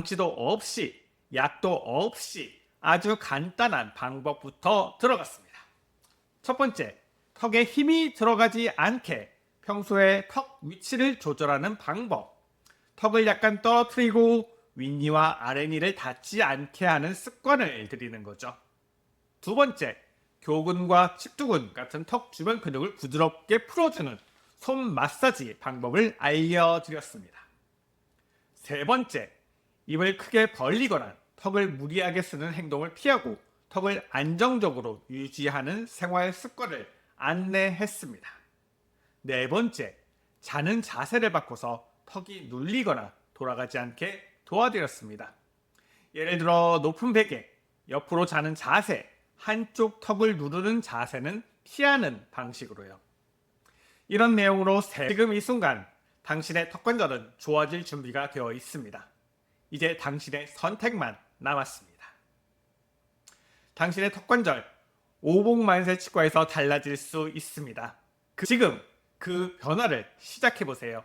장치도 없이 약도 없이 아주 간단한 방법부터 들어갔습니다. 첫 번째, 턱에 힘이 들어가지 않게 평소에 턱 위치를 조절하는 방법. 턱을 약간 떨어뜨리고 윗니와 아랫니를 닿지 않게 하는 습관을 들이는 거죠. 두 번째, 교근과 칩두근 같은 턱 주변 근육을 부드럽게 풀어주는 손 마사지 방법을 알려드렸습니다. 세 번째, 입을 크게 벌리거나 턱을 무리하게 쓰는 행동을 피하고 턱을 안정적으로 유지하는 생활 습관을 안내했습니다. 네 번째, 자는 자세를 바꿔서 턱이 눌리거나 돌아가지 않게 도와드렸습니다. 예를 들어 높은 베개, 옆으로 자는 자세, 한쪽 턱을 누르는 자세는 피하는 방식으로요. 이런 내용으로 세- 지금 이 순간 당신의 턱 관절은 좋아질 준비가 되어 있습니다. 이제 당신의 선택만 남았습니다. 당신의 턱 관절 오복만세 치과에서 달라질 수 있습니다. 그- 지금 그 변화를 시작해 보세요.